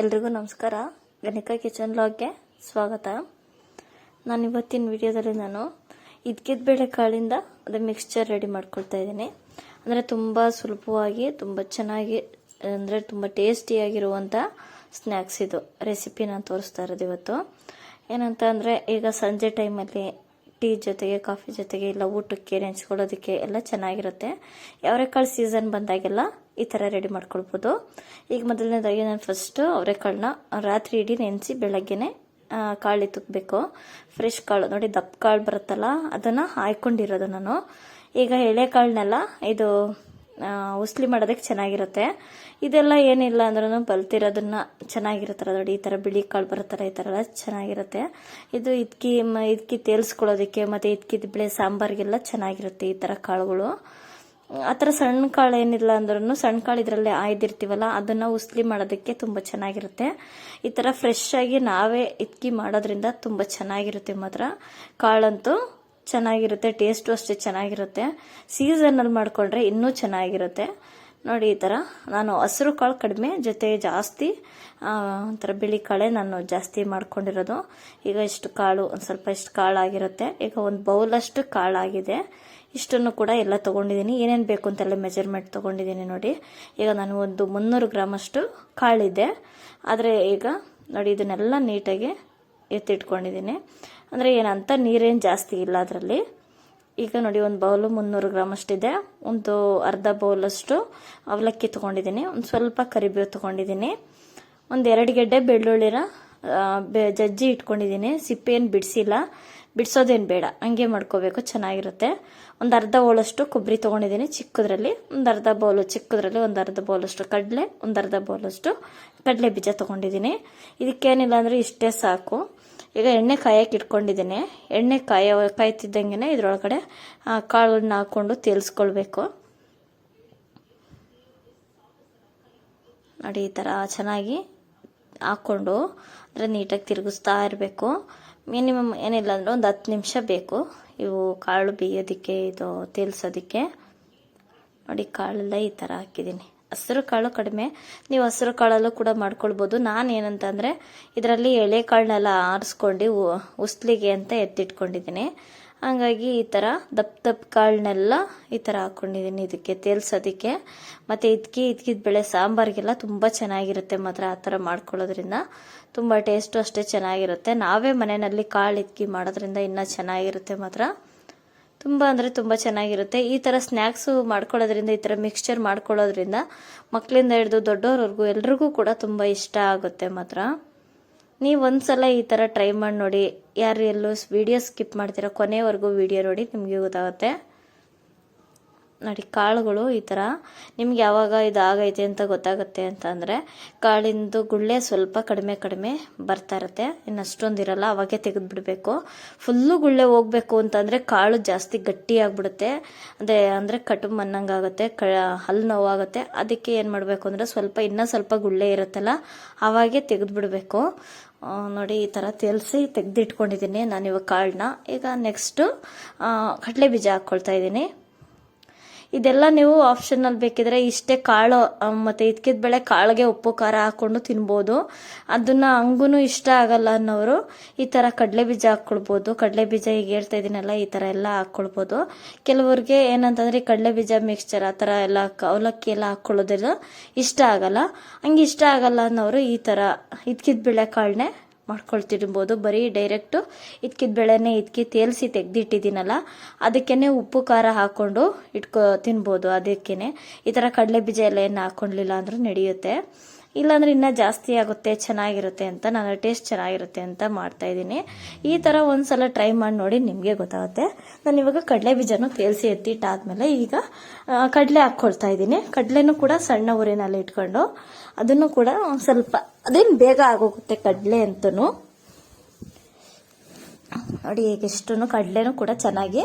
ಎಲ್ರಿಗೂ ನಮಸ್ಕಾರ. ಗಣಿಕಾ ಕಿಚನ್ ಲಾಗ್ಗೆ ಸ್ವಾಗತ. ನಾನು ಇವತ್ತಿನ ವಿಡಿಯೋದಲ್ಲಿ ನಾನು ಇದ್ಕಿದ ಬೇಳೆ ಕಾಳಿಂದ ಅದೇ ಮಿಕ್ಸ್ಚರ್ ರೆಡಿ ಮಾಡ್ಕೊಳ್ತಾ ಇದ್ದೀನಿ. ಅಂದರೆ ತುಂಬ ಸುಲಭವಾಗಿ, ತುಂಬ ಚೆನ್ನಾಗಿ, ಅಂದರೆ ತುಂಬ ಟೇಸ್ಟಿಯಾಗಿರುವಂಥ ಸ್ನ್ಯಾಕ್ಸ್ ಇದು. ರೆಸಿಪಿ ನಾನು ತೋರಿಸ್ತಾ ಇರೋದು ಇವತ್ತು. ಏನಂತ ಅಂದರೆ ಈಗ ಸಂಜೆ ಟೈಮಲ್ಲಿ ಟೀ ಜೊತೆಗೆ ಕಾಫಿ ಜೊತೆಗೆ, ಇಲ್ಲ ಊಟಕ್ಕೆ ನೆಂಚ್ಕೊಳ್ಳೋದಕ್ಕೆ ಎಲ್ಲ ಚೆನ್ನಾಗಿರುತ್ತೆ. ಅವರೆಕಾಳು ಸೀಸನ್ ಬಂದಾಗೆಲ್ಲ ಈ ಥರ ರೆಡಿ ಮಾಡ್ಕೊಳ್ಬೋದು. ಈಗ ಮೊದಲನೇದಾಗಿ ನಾನು ಫಸ್ಟು ಅವರೆಕಾಳನ್ನ ರಾತ್ರಿ ಇಡೀ ನೆನೆಸಿ ಬೆಳಗ್ಗೆನೆ ಕಾಳು ತುಕ್ಕಬೇಕು ಫ್ರೆಶ್ ಕಾಳು, ನೋಡಿ ದಪ್ಪ ಕಾಳು ಬರುತ್ತಲ್ಲ, ಅದನ್ನು ಹಾಯ್ಕೊಂಡಿರೋದು ನಾನು. ಈಗ ಎಳೆಕಾಳನ್ನೆಲ್ಲ ಇದು ಉಸ್ಲಿ ಮಾಡೋದಕ್ಕೆ ಚೆನ್ನಾಗಿರುತ್ತೆ. ಇದೆಲ್ಲ ಏನಿಲ್ಲ ಅಂದ್ರೂ ಬಲ್ತಿರೋದನ್ನ ಚೆನ್ನಾಗಿರುತ್ತಲ್ಲ ನೋಡಿ, ಈ ಥರ ಬಿಳಿ ಕಾಳು ಬರುತ್ತಲ್ಲ, ಈ ಥರ ಎಲ್ಲ ಚೆನ್ನಾಗಿರುತ್ತೆ. ಇದು ಇದಕ್ಕೆ ಇದಕ್ಕೆ ಇದ್ಕಿ ತೇಲ್ಸ್ಕೊಳ್ಳೋದಕ್ಕೆ ಮತ್ತು ಇದಕ್ಕಿದ ಬೆಳೆ ಸಾಂಬಾರಿಗೆಲ್ಲ ಚೆನ್ನಾಗಿರುತ್ತೆ ಈ ಥರ ಕಾಳುಗಳು. ಆ ಥರ ಸಣ್ಣ ಕಾಳು ಏನಿಲ್ಲ ಅಂದ್ರೂ ಸಣ್ಣ ಕಾಳು ಇದರಲ್ಲೇ ಆಯ್ದಿರ್ತೀವಲ್ಲ, ಅದನ್ನು ಉಸ್ಲಿ ಮಾಡೋದಕ್ಕೆ ತುಂಬ ಚೆನ್ನಾಗಿರುತ್ತೆ. ಈ ಥರ ಫ್ರೆಶ್ ಆಗಿ ನಾವೇ ಇದ್ಕಿ ಮಾಡೋದ್ರಿಂದ ತುಂಬ ಚೆನ್ನಾಗಿರುತ್ತೆ ಮಾತ್ರ. ಕಾಳಂತೂ ಚೆನ್ನಾಗಿರುತ್ತೆ ಟೇಸ್ಟು ಅಷ್ಟೇ ಚೆನ್ನಾಗಿರುತ್ತೆ. ಸೀಸನಲ್ಲಿ ಮಾಡಿಕೊಂಡ್ರೆ ಇನ್ನೂ ಚೆನ್ನಾಗಿರುತ್ತೆ. ನೋಡಿ, ಈ ಥರ ನಾನು ಹಸಿರು ಕಾಳು ಕಡಿಮೆ, ಜೊತೆ ಜಾಸ್ತಿ ಒಂಥರ ಬಿಳಿ ಕಾಳೆ ನಾನು ಜಾಸ್ತಿ ಮಾಡ್ಕೊಂಡಿರೋದು. ಈಗ ಇಷ್ಟು ಕಾಳು, ಒಂದು ಸ್ವಲ್ಪ ಇಷ್ಟು ಕಾಳಾಗಿರುತ್ತೆ. ಈಗ ಒಂದು ಬೌಲಷ್ಟು ಕಾಳಾಗಿದೆ. ಇಷ್ಟನ್ನು ಕೂಡ ಎಲ್ಲ ತೊಗೊಂಡಿದ್ದೀನಿ. ಏನೇನು ಬೇಕು ಅಂತೆಲ್ಲ ಮೆಜರ್ಮೆಂಟ್ ತೊಗೊಂಡಿದ್ದೀನಿ ನೋಡಿ. ಈಗ ನಾನು ಒಂದು ಮುನ್ನೂರು ಗ್ರಾಮಷ್ಟು ಕಾಳಿದೆ. ಆದರೆ ಈಗ ನೋಡಿ ಇದನ್ನೆಲ್ಲ ನೀಟಾಗಿ ಎತ್ತಿಟ್ಕೊಂಡಿದ್ದೀನಿ. ಅಂದರೆ ಏನಂತ, ನೀರೇನು ಜಾಸ್ತಿ ಇಲ್ಲ ಅದರಲ್ಲಿ. ಈಗ ನೋಡಿ ಒಂದು ಬೌಲು ಮುನ್ನೂರು ಗ್ರಾಮ್ ಅಷ್ಟಿದೆ ಒಂದು ಅರ್ಧ ಬೌಲಷ್ಟು ಅವಲಕ್ಕಿ ತೊಗೊಂಡಿದ್ದೀನಿ. ಒಂದು ಸ್ವಲ್ಪ ಕರಿಬೇವು ತೊಗೊಂಡಿದ್ದೀನಿ. ಒಂದು ಎರಡು ಗೆಡ್ಡೆ ಬೆಳ್ಳುಳ್ಳಿನ ಬೆ- ಜಜ್ಜಿ ಇಟ್ಕೊಂಡಿದ್ದೀನಿ. ಸಿಪ್ಪೆ ಏನು ಬಿಡಿಸಿಲ್ಲ. ಬಿಡಿಸೋದೇನು ಬೇಡ. ಹಂಗೆ ಮಾಡ್ಕೋಬೇಕು ಚೆನ್ನಾಗಿರುತ್ತೆ. ಒಂದು ಅರ್ಧ ಬೌಲಷ್ಟು ಕೊಬ್ಬರಿ ತೊಗೊಂಡಿದ್ದೀನಿ ಚಿಕ್ಕದ್ರಲ್ಲಿ. ಒಂದು ಅರ್ಧ ಬೌಲು ಚಿಕ್ಕದ್ರಲ್ಲಿ ಒಂದು ಅರ್ಧ ಬೌಲಷ್ಟು ಕಡಲೆ ಒಂದು ಅರ್ಧ ಬೌಲಷ್ಟು ಕಡಲೆ ಬೀಜ ತೊಗೊಂಡಿದ್ದೀನಿ. ಇದಕ್ಕೇನಿಲ್ಲ ಅಂದರೆ ಇಷ್ಟೇ ಸಾಕು. ಈಗ ಎಣ್ಣೆ ಕಾಯಕ್ಕೆ ಇಟ್ಕೊಂಡಿದ್ದೀನಿ. ಎಣ್ಣೆ ಕಾಯ ಕಾಯ್ತಿದ್ದಂಗೆ ಇದರೊಳಗಡೆ ಆ, ಕಾಳನ್ನ ಹಾಕ್ಕೊಂಡು ತೇಲಿಸ್ಕೊಳ್ಬೇಕು. ನೋಡಿ ಈ ಥರ ಚೆನ್ನಾಗಿ ಹಾಕ್ಕೊಂಡು ಅಂದರೆ ನೀಟಾಗಿ ತಿರುಗಿಸ್ತಾ ಇರಬೇಕು. ಮಿನಿಮಮ್ ಏನಿಲ್ಲ ಅಂದರೆ ಒಂದು ಹತ್ತು ನಿಮಿಷ ಬೇಕು. ಇವು ಕಾಳು ಬೇಯೋದಕ್ಕೆ, ಇದು ತೇಲ್ಸೋದಕ್ಕೆ. ನೋಡಿ, ಕಾಳೆಲ್ಲ ಈ ಥರ ಹಾಕಿದ್ದೀನಿ. ಹಸಿರು ಕಾಳು ಕಡಿಮೆ. ನೀವು ಹಸಿರು ಕಾಳಲ್ಲೂ ಕೂಡ ಮಾಡ್ಕೊಳ್ಬೋದು. ನಾನು ಏನಂತ ಅಂದರೆ ಇದರಲ್ಲಿ ಎಳೆ ಕಾಳನ್ನೆಲ್ಲ ಆರಿಸ್ಕೊಂಡು ಉಸ್ಲಿಗೆ ಅಂತ ಎತ್ತಿಟ್ಕೊಂಡಿದ್ದೀನಿ. ಹಾಗಾಗಿ ಈ ಥರ ದಪ್ಪ ದಪ್ಪ ಕಾಳನ್ನೆಲ್ಲ ಈ ಥರ ಹಾಕ್ಕೊಂಡಿದ್ದೀನಿ ಇದಕ್ಕೆ, ತೇಲ್ಸೋದಕ್ಕೆ. ಮತ್ತು ಇದಕ್ಕೆ ಇದ್ಕಿದ ಬೆಳೆ ಸಾಂಬಾರಿಗೆಲ್ಲ ತುಂಬ ಚೆನ್ನಾಗಿರುತ್ತೆ ಮಾತ್ರ ಆ ಥರ ಮಾಡ್ಕೊಳ್ಳೋದ್ರಿಂದ. ತುಂಬ ಟೇಸ್ಟು ಅಷ್ಟೇ ಚೆನ್ನಾಗಿರುತ್ತೆ. ನಾವೇ ಮನೆಯಲ್ಲಿ ಕಾಳು ಇದ್ಕಿ ಮಾಡೋದ್ರಿಂದ ಇನ್ನೂ ಚೆನ್ನಾಗಿರುತ್ತೆ ಮಾತ್ರ. ತುಂಬ ಅಂದರೆ ತುಂಬ ಚೆನ್ನಾಗಿರುತ್ತೆ. ಈ ಥರ ಸ್ನ್ಯಾಕ್ಸು ಮಾಡ್ಕೊಳ್ಳೋದ್ರಿಂದ, ಈ ಥರ ಮಿಕ್ಸ್ಚರ್ ಮಾಡ್ಕೊಳ್ಳೋದ್ರಿಂದ ಮಕ್ಕಳಿಂದ ಹಿಡಿದು ದೊಡ್ಡವ್ರವರೆಗೂ ಎಲ್ರಿಗೂ ಕೂಡ ತುಂಬ ಇಷ್ಟ ಆಗುತ್ತೆ ಮಾತ್ರ. ನೀವು ಒಂದ್ಸಲ ಈ ಥರ ಟ್ರೈ ಮಾಡಿ ನೋಡಿ. ಯಾರು ಎಲ್ಲೂ ವಿಡಿಯೋ ಸ್ಕಿಪ್ ಮಾಡ್ತೀರಾ ಕೊನೆವರೆಗೂ ವಿಡಿಯೋ ನೋಡಿ, ನಿಮಗೆ ಗೊತ್ತಾಗುತ್ತೆ. ನೋಡಿ, ಕಾಳುಗಳು ಈ ಥರ ನಿಮ್ಗೆ ಯಾವಾಗ ಇದಾಗೈತೆ ಅಂತ ಗೊತ್ತಾಗುತ್ತೆ ಅಂತಂದರೆ ಕಾಳಿಂದು ಗುಳ್ಳೆ ಸ್ವಲ್ಪ ಕಡಿಮೆ ಕಡಿಮೆ ಬರ್ತಾ ಇರುತ್ತೆ. ಇನ್ನು ಅಷ್ಟೊಂದು ಇರಲ್ಲ, ಅವಾಗೆ ತೆಗೆದುಬಿಡಬೇಕು ಫುಲ್ಲು ಗುಳ್ಳೆ ಹೋಗ್ಬೇಕು ಅಂತಂದರೆ ಕಾಳು ಜಾಸ್ತಿ ಗಟ್ಟಿಯಾಗ್ಬಿಡುತ್ತೆ ಅದೇ ಅಂದರೆ ಕಟುಂಬ ಅನ್ನಂಗಾಗುತ್ತೆ ಕ ಹಲ್ಲು ನೋವಾಗುತ್ತೆ. ಅದಕ್ಕೆ ಏನು ಮಾಡಬೇಕು ಅಂದರೆ ಸ್ವಲ್ಪ, ಇನ್ನೂ ಸ್ವಲ್ಪ ಗುಳ್ಳೆ ಇರುತ್ತಲ್ಲ, ಅವಾಗೆ ತೆಗೆದುಬಿಡಬೇಕು ನೋಡಿ ಈ ಥರ ತೆಲ್ಸಿ ತೆಗೆದಿಟ್ಕೊಂಡಿದ್ದೀನಿ ನಾನು ಇವಾಗ ಕಾಳನ್ನ. ಈಗ ನೆಕ್ಸ್ಟು ಕಡಲೆ ಬೀಜ ಹಾಕ್ಕೊಳ್ತಾ ಇದ್ದೀನಿ. ಇದೆಲ್ಲ ನೀವು ಆಪ್ಷನಲ್ಲಿ ಬೇಕಿದ್ರೆ ಇಷ್ಟೇ ಕಾಳು ಮತ್ತು ಇದ್ಕಿದ ಬೆಳೆ ಕಾಳಿಗೆ ಉಪ್ಪು, ಖಾರ ಹಾಕೊಂಡು ತಿನ್ಬೋದು. ಅದನ್ನ ಹಂಗೂ ಇಷ್ಟ ಆಗಲ್ಲ ಅನ್ನೋರು ಈ ಥರ ಕಡಲೆ ಬೀಜ ಹಾಕ್ಕೊಳ್ಬೋದು ಕಡಲೆ ಬೀಜ ಈಗ ಹೇಳ್ತಾ ಇದ್ದೀನಲ್ಲ ಈ ಥರ ಎಲ್ಲ ಹಾಕ್ಕೊಳ್ಬೋದು ಕೆಲವರಿಗೆ ಏನಂತಂದ್ರೆ ಕಡಲೆ ಬೀಜ ಮಿಕ್ಸ್ಚರ್ ಆ ಥರ ಎಲ್ಲ ಅವಲಕ್ಕಿ ಎಲ್ಲ ಹಾಕ್ಕೊಳ್ಳೋದೆಲ್ಲ ಇಷ್ಟ ಆಗಲ್ಲ. ಹಂಗೆ ಇಷ್ಟ ಆಗಲ್ಲ ಅನ್ನೋರು ಈ ಥರ ಇದ್ಕಿದ ಬೆಳೆ ಕಾಳನ್ನೇ ಮಾಡ್ಕೊಳ್ತಿರ್ಬೋದು. ಬರೀ ಡೈರೆಕ್ಟು ಇದ್ಕಿದ ಬೆಳೆನೇ ಇದ್ಕಿ ತೇಲ್ಸಿ ತೆಗೆದಿಟ್ಟಿದ್ದೀನಲ್ಲ ಅದಕ್ಕೇ ಉಪ್ಪು, ಖಾರ ಹಾಕ್ಕೊಂಡು ಇಟ್ಕೊ ತಿನ್ಬೋದು. ಅದಕ್ಕೇ ಈ ಥರ ಕಡಲೆ ಬೀಜ ಎಲ್ಲ ಏನು ಹಾಕ್ಕೊಳ್ಲಿಲ್ಲ ಅಂದರೂ ನಡೆಯುತ್ತೆ. ಇಲ್ಲಾಂದ್ರೆ ಇನ್ನೂ ಜಾಸ್ತಿ ಆಗುತ್ತೆ, ಚೆನ್ನಾಗಿರುತ್ತೆ ಅಂತ ನಾನು ಟೇಸ್ಟ್ ಚೆನ್ನಾಗಿರುತ್ತೆ ಅಂತ ಮಾಡ್ತಾ ಇದ್ದೀನಿ. ಈ ಥರ ಒಂದ್ಸಲ ಟ್ರೈ ಮಾಡಿ ನೋಡಿ ನಿಮಗೆ ಗೊತ್ತಾಗುತ್ತೆ. ನಾನು ಇವಾಗ ಕಡಲೆ ಬೀಜನೂ ತೇಲ್ಸಿ ಎತ್ತಿಟ್ಟಾದ್ಮೇಲೆ ಈಗ ಕಡಲೆ ಹಾಕ್ಕೊಳ್ತಾ ಇದ್ದೀನಿ. ಕಡಲೆನೂ ಕೂಡ ಸಣ್ಣ ಊರಿನಲ್ಲಿ ಇಟ್ಕೊಂಡು, ಅದನ್ನು ಕೂಡ ಸ್ವಲ್ಪ, ಅದೇನು ಬೇಗ ಆಗೋಗುತ್ತೆ ಕಡಲೆ ಅಂತೂ ನೋಡಿ ಈಗ ಇಷ್ಟನ್ನು ಕಡಲೆನೂ ಕೂಡ ಚೆನ್ನಾಗಿ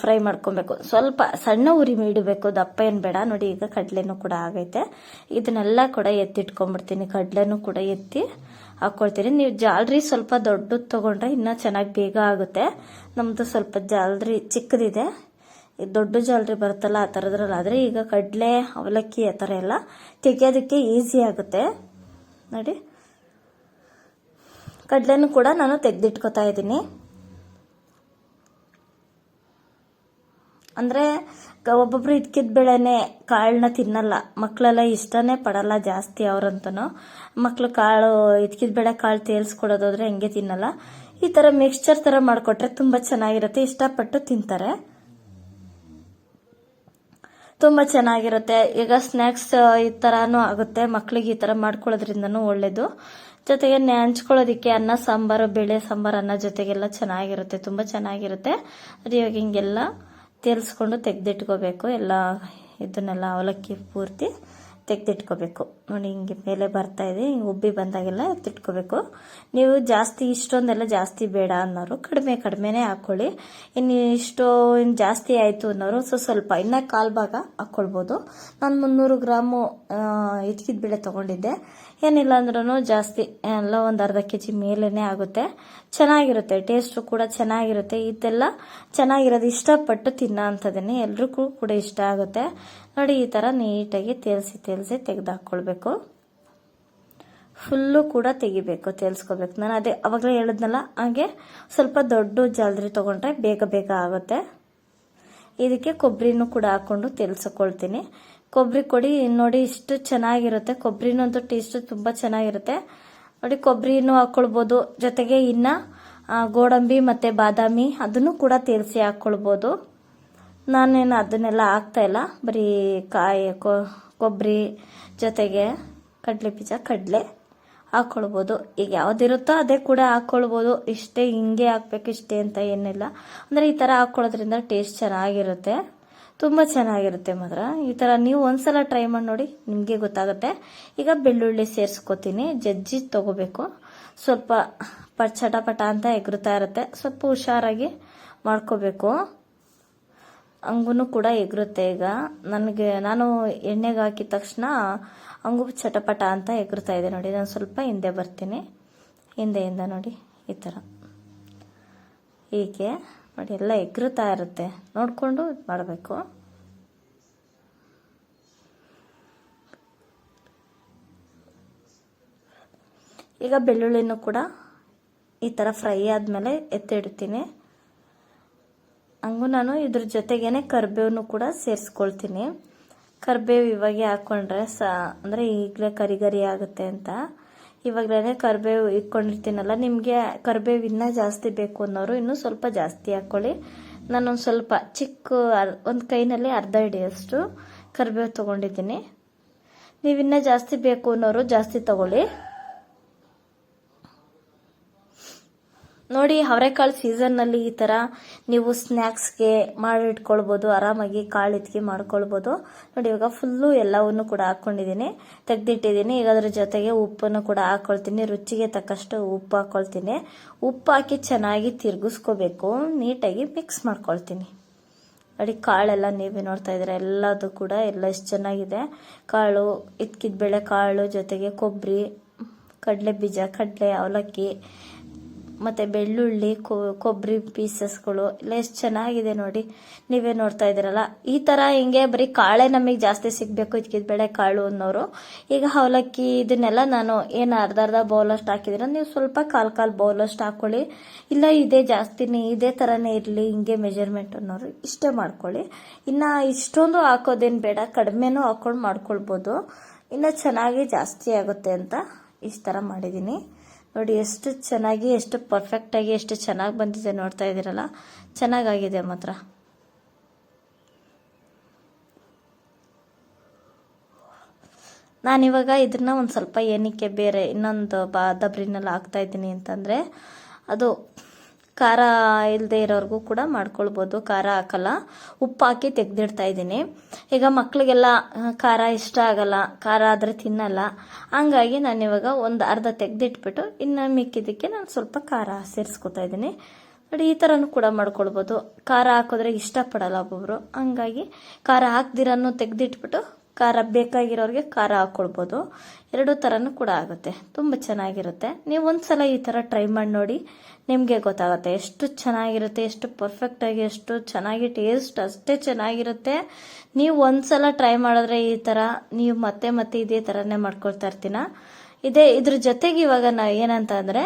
ಫ್ರೈ ಮಾಡ್ಕೊಬೇಕು. ಸ್ವಲ್ಪ ಸಣ್ಣ ಉರಿ ಇಡಬೇಕು, ದಪ್ಪ ಏನು ಬೇಡ. ನೋಡಿ, ಈಗ ಕಡಲೆನೂ ಕೂಡ ಆಗೈತೆ. ಇದನ್ನೆಲ್ಲ ಕೂಡ ಎತ್ತಿಟ್ಕೊಂಡ್ಬಿಡ್ತೀನಿ. ಕಡಲೆನೂ ಕೂಡ ಎತ್ತಿ ಹಾಕ್ಕೊಳ್ತೀನಿ ನೀವು ಜಾಲ್ರಿ ಸ್ವಲ್ಪ ದೊಡ್ಡದು ತೊಗೊಂಡ್ರೆ ಇನ್ನೂ ಚೆನ್ನಾಗಿ ಬೇಗ ಆಗುತ್ತೆ. ನಮ್ಮದು ಸ್ವಲ್ಪ ಜಾಲ್ರಿ ಚಿಕ್ಕದಿದೆ. ದೊಡ್ಡ ಜಾಲ್ರಿ ಬರುತ್ತಲ್ಲ ಆ ಥರದ್ರಲ್ಲಿ ಆದರೆ ಈಗ ಕಡಲೆ, ಅವಲಕ್ಕಿ ಆ ಥರ ಎಲ್ಲ ತೆಗೆಯೋದಕ್ಕೆ ಈಸಿ ಆಗುತ್ತೆ. ನೋಡಿ. ಕಡಲೆನೂ ಕೂಡ ನಾನು ತೆಗೆದಿಟ್ಕೊತಾ ಇದ್ದೀನಿ. ಅಂದರೆ ಒಬ್ಬೊಬ್ರು ಇದ್ಕಿದ ಬೆಳೆನೆ ಕಾಳನ್ನ ತಿನ್ನಲ್ಲ. ಮಕ್ಕಳೆಲ್ಲ ಇಷ್ಟನೇ ಪಡಲ್ಲ ಜಾಸ್ತಿ ಅವ್ರಂತನೂ. ಮಕ್ಕಳು ಕಾಳು, ಇದ್ಕಿದ ಬೆಳೆ ಕಾಳು ತೇಲ್ಸ್ಕೊಡೋದಾದ್ರೆ ಹೆಂಗೆ ತಿನ್ನಲ್ಲ. ಈ ಥರ ಮಿಕ್ಸ್ಚರ್ ಥರ ಮಾಡಿಕೊಟ್ರೆ ತುಂಬ ಚೆನ್ನಾಗಿರುತ್ತೆ. ಇಷ್ಟಪಟ್ಟು ತಿಂತಾರೆ. ತುಂಬ ಚೆನ್ನಾಗಿರುತ್ತೆ. ಈಗ ಸ್ನ್ಯಾಕ್ಸ್ ಈ ಥರನೂ ಆಗುತ್ತೆ. ಮಕ್ಕಳಿಗೆ ಈ ಥರ ಮಾಡ್ಕೊಳ್ಳೋದ್ರಿಂದನೂ ಒಳ್ಳೇದು. ಜೊತೆಗೆ ನೆಂಚ್ಕೊಳ್ಳೋದಕ್ಕೆ ಅನ್ನ, ಸಾಂಬಾರು, ಬೇಳೆ, ಸಾಂಬಾರು ಅನ್ನ ಜೊತೆಗೆಲ್ಲ ಚೆನ್ನಾಗಿರುತ್ತೆ. ತುಂಬ ಚೆನ್ನಾಗಿರುತ್ತೆ. ಅದು ಇವಾಗ ಹಿಂಗೆಲ್ಲ ತೇಲ್ಸ್ಕೊಂಡು ತೆಗೆದಿಟ್ಕೋಬೇಕು. ಎಲ್ಲ ಇದನ್ನೆಲ್ಲ ಅವಲಕ್ಕಿ ಪೂರ್ತಿ ತೆಗೆದಿಟ್ಕೋಬೇಕು. ನೋಡಿ ಹಿಂಗೆ ಮೇಲೆ ಬರ್ತಾ ಇದೆ, ಹಿಂಗೆ ಉಬ್ಬಿ ಬಂದಾಗೆಲ್ಲ ಎತ್ತಿಟ್ಕೋಬೇಕು ನೀವು ಜಾಸ್ತಿ ಇಷ್ಟೊಂದೆಲ್ಲ ಜಾಸ್ತಿ ಬೇಡ ಅನ್ನೋರು ಕಡಿಮೆ ಕಡಿಮೆನೇ ಹಾಕ್ಕೊಳ್ಳಿ. ಇನ್ನು ಇಷ್ಟು ಇನ್ನು ಜಾಸ್ತಿ ಆಯಿತು ಅನ್ನೋರು ಸೊ ಸ್ವಲ್ಪ, ಇನ್ನು ಕಾಲು ಭಾಗ ಹಾಕ್ಕೊಳ್ಬೋದು. ನಾನು ಮುನ್ನೂರು ಗ್ರಾಮು ಇಟ್ಕಿದ ಬೆಳೆ ತೊಗೊಂಡಿದ್ದೆ. ಏನಿಲ್ಲ ಅಂದ್ರೂ ಜಾಸ್ತಿ, ಎಲ್ಲ ಒಂದು ಅರ್ಧ ಕೆ ಜಿ ಮೇಲೇ ಆಗುತ್ತೆ. ಚೆನ್ನಾಗಿರುತ್ತೆ, ಟೇಸ್ಟು ಕೂಡ ಚೆನ್ನಾಗಿರುತ್ತೆ. ಇದೆಲ್ಲ ಚೆನ್ನಾಗಿರೋದು ಇಷ್ಟಪಟ್ಟು ತಿನ್ನೋ ಅಂಥದ್ದೇ ಎಲ್ರಿಗೂ ಕೂಡ ಇಷ್ಟ ಆಗುತ್ತೆ. ನೋಡಿ, ಈ ಥರ ನೀಟಾಗಿ ತೇಲ್ಸಿ ತೇಲ್ಸಿ ತೆಗೆದು ಹಾಕ್ಕೊಳ್ಬೇಕು ಫುಲ್ಲು ಕೂಡ ತೆಗಿಬೇಕು, ತೇಲ್ಸ್ಕೋಬೇಕು. ನಾನು ಅದೇ ಅವಾಗಲೇ ಹೇಳಿದ್ನಲ್ಲ, ಹಾಗೆ ಸ್ವಲ್ಪ ದೊಡ್ಡ ಜಾಲರಿ ತೊಗೊಂಡ್ರೆ ಬೇಗ ಬೇಗ ಆಗುತ್ತೆ. ಇದಕ್ಕೆ ಕೊಬ್ಬರಿನೂ ಕೂಡ ಹಾಕ್ಕೊಂಡು ತೇಲ್ಸ್ಕೊಳ್ತೀನಿ. ಕೊಬ್ಬರಿ ಕೊಡಿ, ನೋಡಿ, ಇಷ್ಟು ಚೆನ್ನಾಗಿರುತ್ತೆ. ಕೊಬ್ಬರಿನಂತೂ ಟೇಸ್ಟು ತುಂಬ ಚೆನ್ನಾಗಿರುತ್ತೆ. ನೋಡಿ ಕೊಬ್ಬರಿನೂ ಹಾಕ್ಕೊಳ್ಬೋದು ಜೊತೆಗೆ ಇನ್ನು ಗೋಡಂಬಿ ಮತ್ತು ಬಾದಾಮಿ ಅದನ್ನು ಕೂಡ ತೇಲ್ಸಿ ಹಾಕ್ಕೊಳ್ಬೋದು ನಾನೇನು ಅದನ್ನೆಲ್ಲ ಹಾಕ್ತಾಯಿಲ್ಲ ಬರೀ ಕಾಯಿ ಕೊಬ್ಬರಿ ಜೊತೆಗೆ ಕಡಲೆ ಬೀಜ, ಕಡಲೆ ಹಾಕ್ಕೊಳ್ಬೋದು ಈಗ ಯಾವುದಿರುತ್ತೋ ಅದೇ ಕೂಡ ಹಾಕ್ಕೊಳ್ಬೋದು ಇಷ್ಟೇ ಹಿಂಗೆ ಹಾಕ್ಬೇಕು, ಇಷ್ಟೇ ಅಂತ ಏನಿಲ್ಲ. ಅಂದರೆ ಈ ಥರ ಹಾಕ್ಕೊಳ್ಳೋದ್ರಿಂದ ಟೇಸ್ಟ್ ಚೆನ್ನಾಗಿರುತ್ತೆ. ತುಂಬ ಚೆನ್ನಾಗಿರುತ್ತೆ ಮಾತ್ರ. ಈ ಥರ ನೀವು ಒಂದ್ಸಲ ಟ್ರೈ ಮಾಡಿ ನೋಡಿ ನಿಮಗೆ ಗೊತ್ತಾಗುತ್ತೆ. ಈಗ ಬೆಳ್ಳುಳ್ಳಿ ಸೇರಿಸ್ಕೋತೀನಿ. ಜಜ್ಜಿ ತೊಗೋಬೇಕು. ಸ್ವಲ್ಪ ಪಟ್ ಚಟಪಟ ಅಂತ ಎಗರುತ್ತಾ ಇರುತ್ತೆ. ಸ್ವಲ್ಪ ಹುಷಾರಾಗಿ ಮಾಡ್ಕೋಬೇಕು. ಹಂಗೂ ಕೂಡ ಎಗರುತ್ತೆ ಈಗ. ನನಗೆ ನಾನು ಎಣ್ಣೆಗೆ ಹಾಕಿದ ತಕ್ಷಣ ಹಂಗೂ ಚಟಪಟ ಅಂತ ಎಗರ್ತಾ ಇದೆ ನೋಡಿ. ನಾನು ಸ್ವಲ್ಪ ಹಿಂದೆ ಬರ್ತೀನಿ. ಹಿಂದೆಯಿಂದ ನೋಡಿ ಈ ಥರ ಹೀಗೆ ನೋಡಿ, ಎಲ್ಲ ಎಗರುತ್ತಾ ಇರುತ್ತೆ. ನೋಡಿಕೊಂಡು ಇದು ಮಾಡಬೇಕು. ಈಗ ಬೆಳ್ಳುಳ್ಳಿನೂ ಕೂಡ ಈ ಥರ ಫ್ರೈ ಆದಮೇಲೆ ಎತ್ತಿಡ್ತೀನಿ ಹಂಗೂ ನಾನು ಇದ್ರ ಜೊತೆಗೇನೆ ಕರಿಬೇವನ್ನು ಕೂಡ ಸೇರಿಸ್ಕೊಳ್ತೀನಿ. ಕರಿಬೇವು ಇವಾಗೆ ಹಾಕ್ಕೊಂಡ್ರೆ ಸ, ಅಂದರೆ ಈಗಲೇ ಕರಿಗರಿ ಆಗುತ್ತೆ ಅಂತ. ಇವಾಗಲೇ ಕರಿಬೇವು ಇಟ್ಕೊಂಡಿರ್ತೀನಲ್ಲ, ನಿಮಗೆ ಕರಿಬೇವು ಇನ್ನೂ ಜಾಸ್ತಿ ಬೇಕು ಅನ್ನೋರು ಇನ್ನೂ ಸ್ವಲ್ಪ ಜಾಸ್ತಿ ಹಾಕ್ಕೊಳ್ಳಿ ನಾನೊಂದು ಸ್ವಲ್ಪ ಚಿಕ್ಕ ಒಂದು ಕೈನಲ್ಲಿ ಅರ್ಧ ಹಿಡಿಯಷ್ಟು ಕರಿಬೇವು ತೊಗೊಂಡಿದ್ದೀನಿ. ನೀವಿನ್ನೂ ಜಾಸ್ತಿ ಬೇಕು ಅನ್ನೋರು ಜಾಸ್ತಿ ತಗೊಳ್ಳಿ. ನೋಡಿ, ಅವರೆಕಾಳು ಸೀಸನ್ನಲ್ಲಿ ಈ ಥರ ನೀವು ಸ್ನ್ಯಾಕ್ಸ್ಗೆ ಮಾಡಿಟ್ಕೊಳ್ಬೋದು ಆರಾಮಾಗಿ ಕಾಳು ಇತ್ತಿಗೆ ಮಾಡ್ಕೊಳ್ಬೋದು. ನೋಡಿ, ಇವಾಗ ಫುಲ್ಲು ಎಲ್ಲವನ್ನು ಕೂಡ ಹಾಕ್ಕೊಂಡಿದ್ದೀನಿ ತೆಗೆದಿಟ್ಟಿದ್ದೀನಿ. ಈಗ ಅದ್ರ ಜೊತೆಗೆ ಉಪ್ಪನ್ನು ಕೂಡ ಹಾಕ್ಕೊಳ್ತೀನಿ ರುಚಿಗೆ ತಕ್ಕಷ್ಟು ಉಪ್ಪು ಹಾಕ್ಕೊಳ್ತೀನಿ ಉಪ್ಪು ಹಾಕಿ ಚೆನ್ನಾಗಿ ತಿರುಗಿಸ್ಕೋಬೇಕು. ನೀಟಾಗಿ ಮಿಕ್ಸ್ ಮಾಡ್ಕೊಳ್ತೀನಿ. ನೋಡಿ, ಕಾಳೆಲ್ಲ ನೀವೇ ನೋಡ್ತಾ ಇದ್ದೀರಾ, ಎಲ್ಲದು ಕೂಡ ಎಲ್ಲ ಎಷ್ಟು ಚೆನ್ನಾಗಿದೆ. ಕಾಳು ಇದ್ಕಿದ ಬೇಳೆ ಕಾಳು ಜೊತೆಗೆ ಕೊಬ್ಬರಿ ಕಡಲೆ ಬೀಜ, ಕಡಲೆ ಅವಲಕ್ಕಿ ಮತ್ತು ಬೆಳ್ಳುಳ್ಳಿ ಕೊಬ್ಬರಿ ಪೀಸಸ್ಗಳು ಇಲ್ಲ ಎಷ್ಟು ಚೆನ್ನಾಗಿದೆ ನೋಡಿ. ನೀವೇ ನೋಡ್ತಾ ಇದ್ದೀರಲ್ಲ. ಈ ಥರ ಹಿಂಗೆ ಬರೀ ಕಾಳೆ ನಮಗೆ ಜಾಸ್ತಿ ಸಿಗಬೇಕು ಇದಕ್ಕಿದ ಬೇಳೆ ಕಾಳು ಅನ್ನೋರು. ಈಗ ಅವಲಕ್ಕಿ ಇದನ್ನೆಲ್ಲ ನಾನು ಏನು ಅರ್ಧ ಅರ್ಧ ಬೌಲಷ್ಟು ಹಾಕಿದ್ರೆ, ನೀವು ಸ್ವಲ್ಪ ಕಾಲು ಕಾಲು ಬೌಲಷ್ಟು ಹಾಕ್ಕೊಳ್ಳಿ ಇಲ್ಲ ಇದೇ ಜಾಸ್ತಿನೇ, ಇದೇ ಥರನೇ ಇರಲಿ, ಹಿಂಗೆ ಮೆಜರ್ಮೆಂಟ್ ಅನ್ನೋರು ಇಷ್ಟೇ ಮಾಡ್ಕೊಳ್ಳಿ. ಇನ್ನು ಇಷ್ಟೊಂದು ಹಾಕೋದೇನು ಬೇಡ, ಕಡಿಮೆನೂ ಹಾಕ್ಕೊಂಡು ಮಾಡ್ಕೊಳ್ಬೋದು. ಇನ್ನು ಚೆನ್ನಾಗಿ ಜಾಸ್ತಿ ಆಗುತ್ತೆ ಅಂತ ಇಷ್ಟು ಥರ ಮಾಡಿದ್ದೀನಿ ನೋಡಿ, ಎಷ್ಟು ಚೆನ್ನಾಗಿ, ಎಷ್ಟು ಪರ್ಫೆಕ್ಟಾಗಿ ಎಷ್ಟು ಚೆನ್ನಾಗಿ ಬಂದಿದೆ ನೋಡ್ತಾ ಇದ್ದೀರಲ್ಲ? ಚೆನ್ನಾಗಾಗಿದೆ ಮಾತ್ರ. ನಾನಿವಾಗ ಇದನ್ನ ಒಂದು ಸ್ವಲ್ಪ ಏನಕ್ಕೆ ಬೇರೆ ಇನ್ನೊಂದು ಬಾ ದಬ್ರಿನಲ್ಲಿ ಹಾಕ್ತಾ ಇದ್ದೀನಿ ಅಂತಂದರೆ ಅದು ಖಾರ ಇಲ್ಲದೆ ಇರೋರ್ಗೂ ಕೂಡ ಮಾಡ್ಕೊಳ್ಬೋದು. ಖಾರ ಹಾಕಲ್ಲ. ಉಪ್ಪು ಹಾಕಿ ತೆಗೆದಿಡ್ತಾ ಇದ್ದೀನಿ. ಈಗ ಮಕ್ಕಳಿಗೆಲ್ಲ ಖಾರ ಇಷ್ಟ ಆಗಲ್ಲ, ಖಾರ ಆದರೆ ತಿನ್ನಲ್ಲ. ಹಂಗಾಗಿ ನಾನು ಇವಾಗ ಒಂದು ಅರ್ಧ ತೆಗೆದಿಟ್ಬಿಟ್ಟು ಇನ್ನು ಮಿಕ್ಕಿದ್ದಕ್ಕೆ ನಾನು ಸ್ವಲ್ಪ ಖಾರ ಸೇರಿಸ್ಕೊತಾ ಇದ್ದೀನಿ. ನೋಡಿ, ಈ ಥರನೂ ಕೂಡ ಮಾಡ್ಕೊಳ್ಬೋದು. ಖಾರ ಹಾಕಿದ್ರೆ ಇಷ್ಟಪಡಲ್ಲ ಒಬ್ಬೊಬ್ರು. ಹಂಗಾಗಿ ಖಾರ ಹಾಕ್ದಿರನ್ನು ತೆಗೆದಿಟ್ಬಿಟ್ಟು ಖಾರ ಬೇಕಾಗಿರೋರಿಗೆ ಖಾರ ಹಾಕ್ಕೊಳ್ಬೋದು ಎರಡೂ ಥರನೂ ಕೂಡ ಆಗುತ್ತೆ. ತುಂಬ ಚೆನ್ನಾಗಿರುತ್ತೆ. ನೀವು ಒಂದ್ಸಲ ಈ ಥರ ಟ್ರೈ ಮಾಡಿ ನೋಡಿ ನಿಮಗೆ ಗೊತ್ತಾಗುತ್ತೆ ಎಷ್ಟು ಚೆನ್ನಾಗಿರುತ್ತೆ, ಎಷ್ಟು ಪರ್ಫೆಕ್ಟಾಗಿ ಎಷ್ಟು ಚೆನ್ನಾಗಿ ಟೇಸ್ಟ್ ಅಷ್ಟೇ ಚೆನ್ನಾಗಿರುತ್ತೆ. ನೀವು ಒಂದ್ಸಲ ಟ್ರೈ ಮಾಡಿದ್ರೆ ಈ ಥರ ನೀವು ಮತ್ತೆ ಮತ್ತೆ ಇದೇ ಥರನೇ ಮಾಡ್ಕೊಳ್ತಾ ಇರ್ತೀನ. ಇದೇ ಇದ್ರ ಜೊತೆಗೆ ಇವಾಗ ನಾ ಏನಂತ ಅಂದರೆ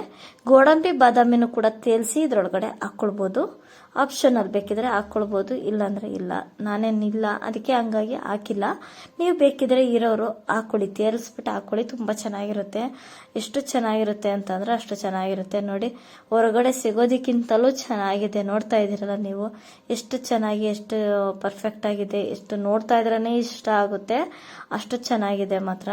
ಗೋಡಂಬಿ, ಬಾದಾಮಿನೂ ಕೂಡ ತೇಲಿಸಿ ಇದ್ರೊಳಗಡೆ ಹಾಕ್ಕೊಳ್ಬೋದು ಆಪ್ಷನಲ್ ಬೇಕಿದ್ರೆ ಹಾಕ್ಕೊಳ್ಬೋದು ಇಲ್ಲಾಂದ್ರೆ ಇಲ್ಲ. ನಾನೇನಿಲ್ಲ ಅದಕ್ಕೆ ಹಂಗಾಗಿ ಹಾಕಿಲ್ಲ. ನೀವು ಬೇಕಿದ್ರೆ ಇರೋರು ಹಾಕೊಳ್ಳಿ, ತೇರಿಸ್ಬಿಟ್ಟು ಹಾಕೊಳ್ಳಿ, ತುಂಬ ಚೆನ್ನಾಗಿರುತ್ತೆ. ಎಷ್ಟು ಚೆನ್ನಾಗಿರುತ್ತೆ ಅಂತಂದ್ರೆ ಅಷ್ಟು ಚೆನ್ನಾಗಿರುತ್ತೆ. ನೋಡಿ, ಹೊರಗಡೆ ಸಿಗೋದಕ್ಕಿಂತಲೂ ಚೆನ್ನಾಗಿದೆ. ನೋಡ್ತಾ ಇದ್ದೀರಲ್ಲ ನೀವು. ಎಷ್ಟು ಚೆನ್ನಾಗಿ, ಎಷ್ಟು ಪರ್ಫೆಕ್ಟ್ ಆಗಿದೆ. ಎಷ್ಟು ನೋಡ್ತಾ ಇದ್ರೇ ಇಷ್ಟ ಆಗುತ್ತೆ. ಅಷ್ಟು ಚೆನ್ನಾಗಿದೆ ಮಾತ್ರ.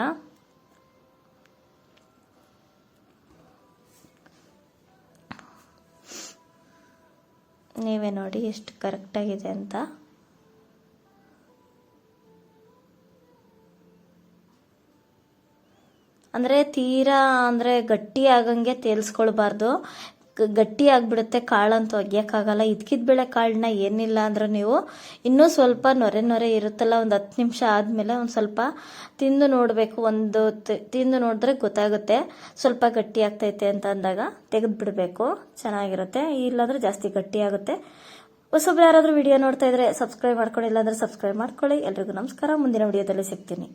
ನೀವೇ ನೋಡಿ ಎಷ್ಟು ಕರೆಕ್ಟಾಗಿದೆ ಅಂತ. ಅಂದರೆ ತೀರಾ ಅಂದರೆ ಗಟ್ಟಿ ಆಗಂಗೆ ತೇಲ್ಸ್ಕೊಳ್ಬಾರ್ದು. ಗಟ್ಟಿ ಆಗಿಬಿಡುತ್ತೆ ಕಾಳಂತೂ ಒಗ್ಯೋಕ್ಕಾಗಲ್ಲ ಇದ್ಕಿದ ಬೇಳೆ ಕಾಳನ್ನ ಏನಿಲ್ಲ ಅಂದ್ರೆ ನೀವು ಇನ್ನೂ ಸ್ವಲ್ಪ ನೊರೆ ನೊರೆ ಇರುತ್ತಲ್ಲ, ಒಂದು ಹತ್ತು ನಿಮಿಷ ಆದಮೇಲೆ ಒಂದು ಸ್ವಲ್ಪ ತಿಂದು ನೋಡಬೇಕು, ಒಂದು ತಿಂದು ನೋಡಿದ್ರೆ ಗೊತ್ತಾಗುತ್ತೆ. ಸ್ವಲ್ಪ ಗಟ್ಟಿ ಆಗ್ತೈತೆ ಅಂತ ಅಂದಾಗ ತೆಗೆದು ಬಿಡಬೇಕು ಚೆನ್ನಾಗಿರುತ್ತೆ. ಇಲ್ಲಾಂದ್ರೆ ಜಾಸ್ತಿ ಗಟ್ಟಿ ಆಗುತ್ತೆ ಹೊಸೊಬ್ರು ಯಾರಾದರೂ ವಿಡಿಯೋ ನೋಡ್ತಾ ಇದ್ರೆ ಸಬ್ಸ್ಕ್ರೈಬ್ ಮಾಡ್ಕೊಳ್ಳಿ ಇಲ್ಲಾಂದ್ರೆ ಸಬ್ಸ್ಕ್ರೈಬ್ ಮಾಡ್ಕೊಳ್ಳಿ. ಎಲ್ರಿಗೂ ನಮಸ್ಕಾರ. ಮುಂದಿನ ವಿಡಿಯೋದಲ್ಲಿ ಸಿಗ್ತೀನಿ.